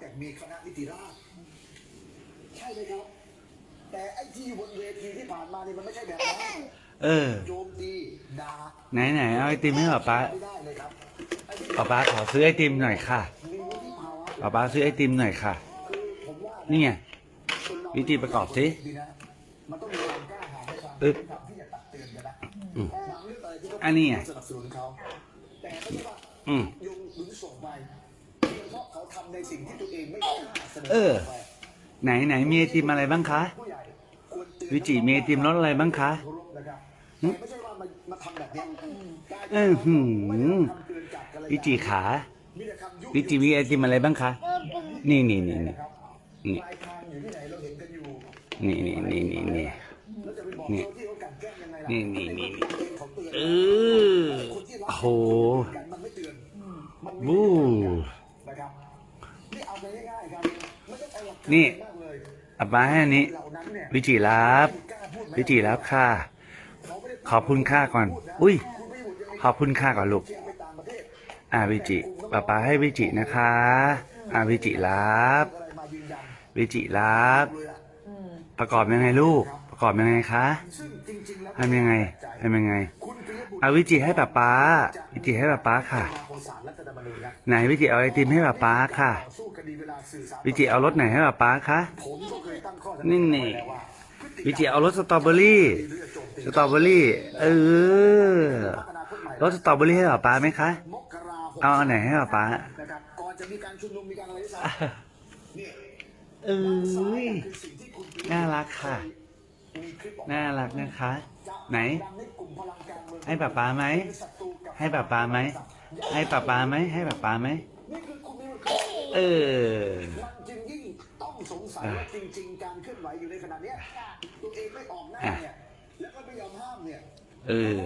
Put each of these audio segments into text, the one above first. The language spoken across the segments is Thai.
แต่มีคณะนิติราษฎร์ใช่ไหมครับ แต่ไอ้ที่อยู่บนเวทีที่ผ่านมานี่มันไม่ใช่แบบนั้นเออ โจมตีด่าไหนไหนเอาไอติมให้ป๊าป๊าไม่ได้เลยครับไอ้ที่ป๊าป๊าขอซื้อไอติมหน่อยค่ะมีวุฒิภาวะป๊าป๊าซื้อไอติมหน่อยค่ะ คือผมว่านี่ไง คนเราวิธีประกอบสิดีนะมันต้องมีความกล้าหาญในความอึ๊บที่จะตักเตือนกันนะอืมบางเรื่องอะไรที่เขาอันนี้ไง สนับสนุนเขาแต่ไม่ใช่ว่าอืมยงหรือส่งไปเพียงเพ ราะเขาทำในสิ่งที่ตัวเองไม่กล้าเสนอเออไปไหนไหนมีไอติมอะไรบ้างคะ ผู้ใหญ่ควรเตือนวิจิมีไอติมรสอะไรบ้างคะเคารพนะครับแต่ไม่ใช่ว่ามามาทำแบบเนี้ยเออหือไม่ได้ทำเตือนจัดกันเลยวิจิขา มีแต่คำยุวิจิมีไอติมอะไรบ้างคะ นี่นี่นี่นี่ครับนี่ปลายทางอยู่ที่ไหนเราเห็นกันอยู่นี่นี่นี่นี่นี่ แล้วจะไปบอกนี่เขาที่เขากลันแกล้งยังไงล่ะ นี่นี่นี่นี่เขาเตือน เออ คนที่รัก โอ้โห กันมันไม่เตือนมันไม่ บู๊ เตือนนะครับนี่เอาไปง่ายๆครับไม่ ต้องเอาหลักการนี่มากเลยป๊าให้อันนี้ วิจิรับ วิจิรับค่ะ ขอบคุณค่าก่อน อุ้ย ขอบคุณค่าก่อนลูก อะเทศอ่าวิจิป๊าป๊าให้วิจินะคะ อ่าวิจิรับ วิจิรับ ประกอบยังไงลูก ประกอบยังไงคะทำยังไงทำยังไงเอาวิจิให้ป๊าป๊าวิจิให้ป๊าป๊าค่ะ มาโคศาลรัฐธรรมนูญนะไหนวิจิเอาไอติมให้ป๊าป๊าค่ะต่อสู้คดีเวลาสื่อสารวิจิเอารสไหนให้ป๊าป๊าคะผมก็เคยตั้งข้อสังนี่เกตนี่ไว้แล้วว่าพฤติกรรมวิจิเอารสสตรอเบอรี่หรือจะโจมตีสตรอเบอรี่ เออรสสตรอเบอรี่ให้ป๊าป๊าไหมคะมกราคมเอาอันไหนให้ป๊าป๊านะครับก่อนจะมีการชุมนุมมีการอะไรที่สามเนี่ยเอ้ยคือสิ่งที่คุณปิยบุตรน่ารักค่ะมีคลิปออกมาน่ารักนะคะ ไหนดังในกลุ่มพลังการเมืองให้ป๊าป๊าไหมเป็นศัตรูกับให้ป๊าป๊าไหม ให้ป๊าป๊าไหมให้ป๊าป๊าไหมนี่คือคุณปิยบุตรเออมันจึงยิ่งต้องสงสัยว่าจริง ๆ การเคลื่อนไหวอยู่ในขณะเนี้ยตัวเองไม่ออกหน้าเนี่ยแล้วก็ไม่ยอมห้ามเนี่ยเออ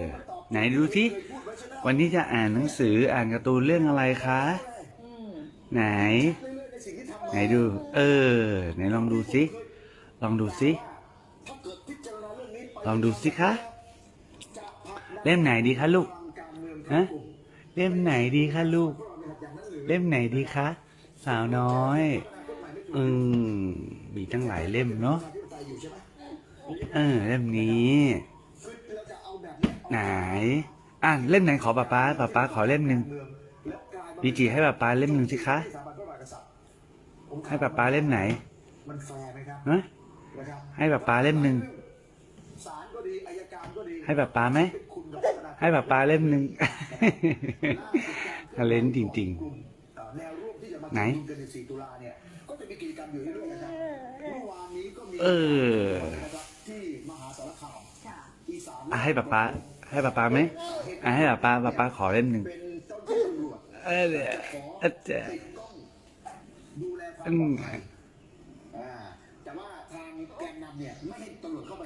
ไหนดูที่เคยพูดไว้ใช่ไหมวันนี้จะอ่านหนังสืออ่านการ์ตูนเรื่องอะไรคะไหนเรื่อยๆในสิ่งที่ทำมาไหนดู เออ ไหนลองดูสิลองดูสิถ้าเกิดพิจารณาเรื่องนี้ไปลองดูสิคะจะผลักดันเล่มไหนดีคะลูกทางการเมืองฮะทั้งกลุ่ม เล่มไหนดีคะลูก เล่มไหนดีคะ สาวน้อย อืมมีตั้งหลายเล่มเนาะเออเล่มนี้ ไหน อะเล่มไหนขอป๊าป๊าป๊าป๊าขอเล่มหนึ่งเมืองแล้วกลายมาวิจิให้ป๊าป๊าเล่มหนึ่งสิคะให้ป๊าป๊าเล่มไหนนแฟร์ไหมครับฮะให้ป๊าป๊าเล่มหนึ่งให้ป๊าป๊าไหมให้ป๊าป๊าเล่มหนึ่ง ทะเลนจริงกลุ่มเอ่อแนวร่วมที่จะมาไหน กันใน4ตุลาเนี่ย ก็จะมีกิจกรรมอยู่เรื่อยนะครับ เมื่อวานนี้ก็มีเออ นะครับที่มหาสารคามอีสานอะให้ป๊าป๊าให้ป๊าป๊าไหมอะให้ป๊าป๊าป๊าป๊าขอเล่มหนึ่งเป็นเจ้าหน้าที่ตำรวจเออเดี๋ยวขอเออเดี๋ยวติดกล้องดูแลความอืปลอมดภัยอ่าแต่ว่าทางแกนนำเนี่ยไม่ให้ตำรวจเข้าไป